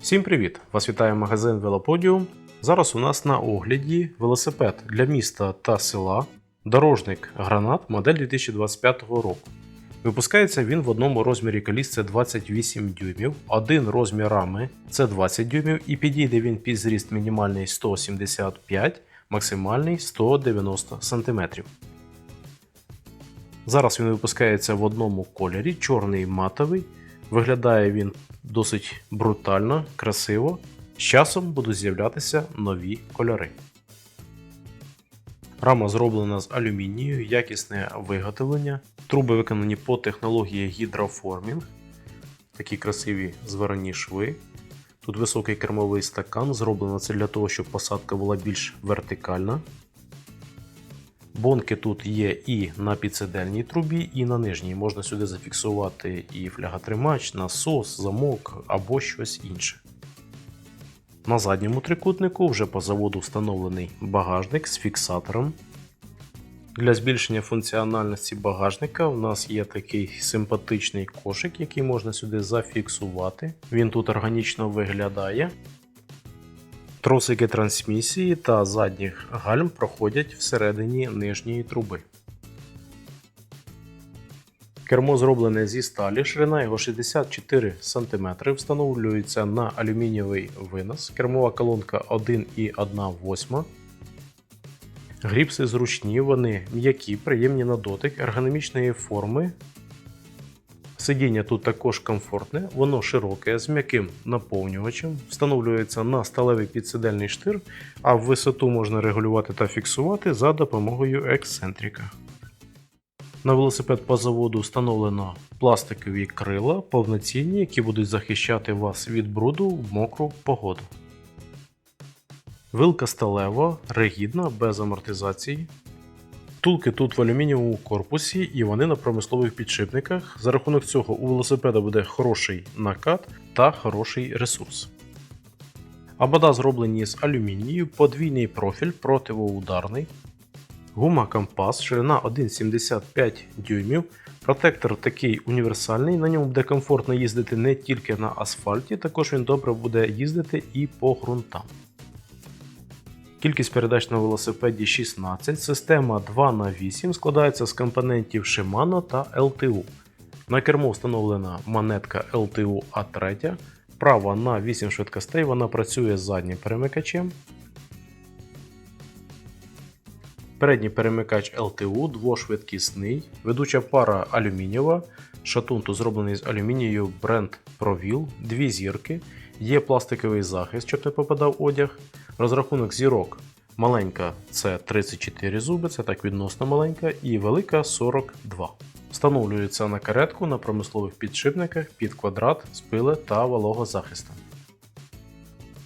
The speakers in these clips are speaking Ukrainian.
Всім привіт! Вас вітає магазин Велоподіум. Зараз у нас на огляді велосипед для міста та села, дорожник Гранат модель 2025 року. Випускається він в одному розмірі коліс це 28 дюймів, один розмір рами це 20 дюймів і підійде він під зріст мінімальний 175, максимальний 190 см. Зараз він випускається в одному кольорі, чорний матовий. Виглядає він досить брутально, красиво. З часом будуть з'являтися нові кольори. Рама зроблена з алюмінію, якісне виготовлення. Труби виконані по технології гідроформінг. Такі красиві зварені шви. Тут високий кермовий стакан, зроблено це для того, щоб посадка була більш вертикальна. Бонки тут є і на підсидельній трубі, і на нижній. Можна сюди зафіксувати і фляготримач, насос, замок або щось інше. На задньому трикутнику вже по заводу встановлений багажник з фіксатором. Для збільшення функціональності багажника у нас є такий симпатичний кошик, який можна сюди зафіксувати. Він тут органічно виглядає. Тросики трансмісії та задніх гальм проходять всередині нижньої труби. Кермо зроблене зі сталі, ширина його 64 см, встановлюється на алюмінієвий винос, кермова колонка 1,1,8. Гріпси зручні, вони м'які, приємні на дотик, ергономічної форми. Сидіння тут також комфортне, воно широке, з м'яким наповнювачем, встановлюється на сталевий підсидельний штир, а висоту можна регулювати та фіксувати за допомогою ексцентрика. На велосипед по заводу встановлено пластикові крила повноцінні, які будуть захищати вас від бруду в мокру погоду. Вилка сталева, ригідна, без амортизації. Втулки тут в алюмінієвому корпусі і вони на промислових підшипниках. За рахунок цього у велосипеда буде хороший накат та хороший ресурс. Абада зроблені з алюмінію, подвійний профіль противоударний. Гума компас, ширина 1,75 дюймів. Протектор такий універсальний, на ньому буде комфортно їздити не тільки на асфальті, також він добре буде їздити і по ґрунтам. Кількість передач на велосипеді 16, система 2х8 складається з компонентів Shimano та LTU. На кермо встановлена монетка LTU A3, права на 8 швидкостей, вона працює з заднім перемикачем. Передній перемикач LTU двошвидкісний, ведуча пара алюмінієва, шатун тут зроблений з алюмінію бренд ProVil, дві зірки, є пластиковий захист, щоб не попадав одяг. Розрахунок зірок маленька це 34 зуби, це так відносно маленька, і велика 42. Встановлюється на каретку на промислових підшипниках під квадрат з пили та вологозахистом.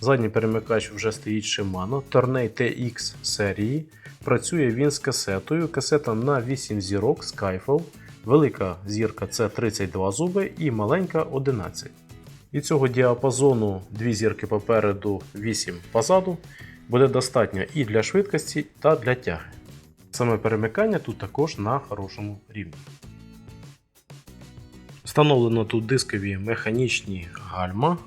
Задній перемикач вже стоїть Shimano Tourney TX серії. Працює він з касетою. Касета на 8 зірок Skyfall. Велика зірка це 32 зуби і маленька 11. І цього діапазону 2 зірки попереду, 8 позаду буде достатньо і для швидкості, та для тяги. Саме перемикання тут також на хорошому рівні. Встановлено тут дискові механічні гальма.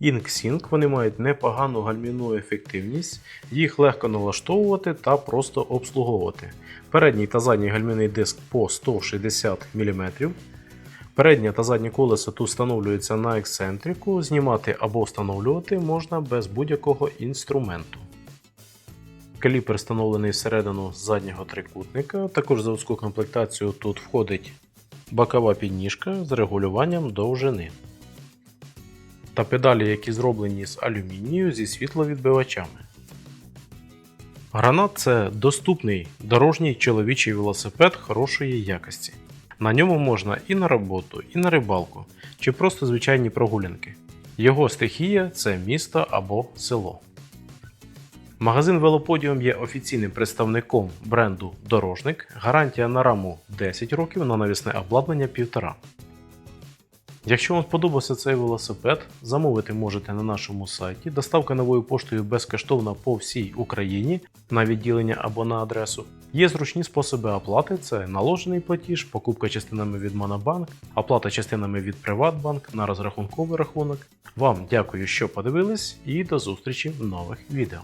InkSync вони мають непогану гальмівну ефективність, їх легко налаштовувати та просто обслуговувати. Передній та задній гальмівний диск по 160 мм. Переднє та заднє колесо тут встановлюється на ексцентрику, знімати або встановлювати можна без будь-якого інструменту. Каліпер встановлений всередину заднього трикутника. Також в заводську комплектацію тут входить бокова підніжка з регулюванням довжини. Та педалі, які зроблені з алюмінію зі світловідбивачами. Гранат це доступний дорожній чоловічий велосипед хорошої якості. На ньому можна і на роботу, і на рибалку, чи просто звичайні прогулянки. Його стихія це місто або село. Магазин Велоподіум є офіційним представником бренду Дорожник. Гарантія на раму 10 років, на навісне обладнання 1,5. Якщо вам сподобався цей велосипед, замовити можете на нашому сайті. Доставка новою поштою безкоштовна по всій Україні на відділення або на адресу. Є зручні способи оплати: це наложений платіж, покупка частинами від Монобанк, оплата частинами від Приватбанк на розрахунковий рахунок. Вам дякую, що подивились, і до зустрічі в нових відео.